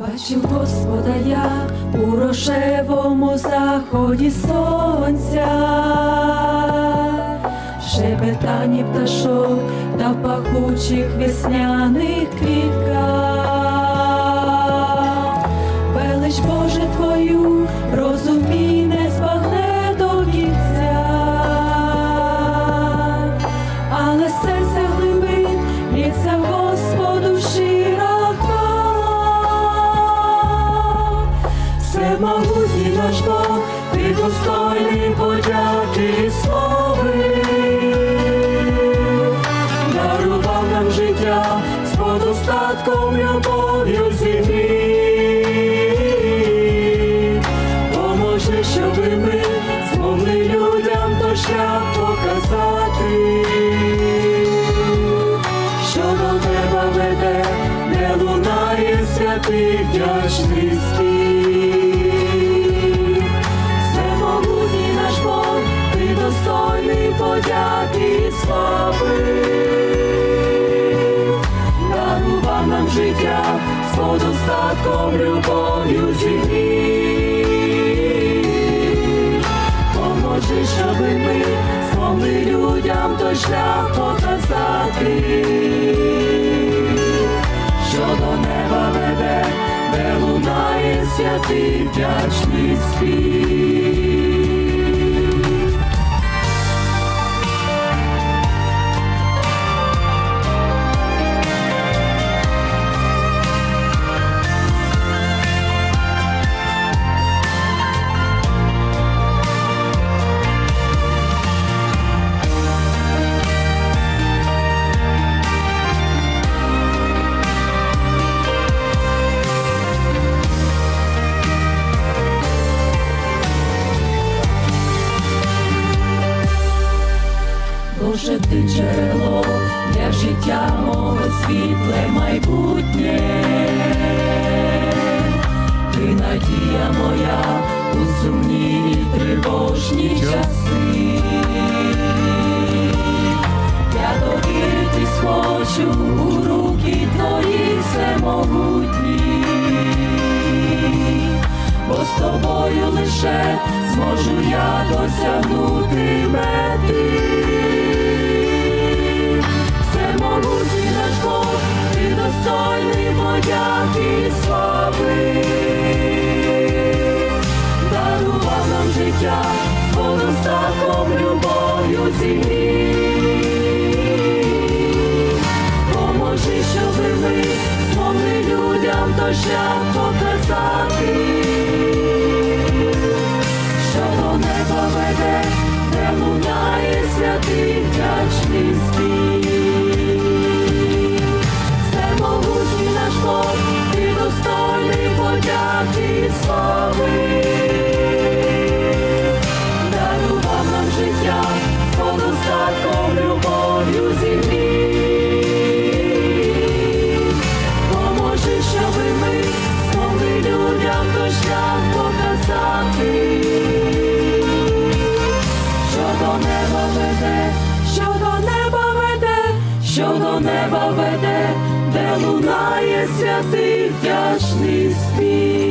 Бачив Господа я у рожевому заході сонця, в шебетанні пташок та в пахучих весняних квітках. Велич Боже Твою, розумій, не збагне до кінця, але Всемогутній наш Бог, ти достойний подяки і слави, дарував нам життя з подостатком любов'ю зігрів. Поможи, щоби ми змогли людям той шлях показати, що до тебе веде, не лунає святий вдячний спів. Подяки і слави дарував нам життя з подостатком любов'ю зігрів. Поможи, щоби ми змогли людям той шлях показати, що до неба веде, де лунає святий вдячний спів. Ти джерело для життя мого світле майбутнє, ти надія моя у сумні тривожні часи. Я довіритись хочу у руки твої всемогутні, бо з тобою лише зможу я досягнути мети. веде, що до неба веде, що до неба веде, де лунає святий вдячний спів.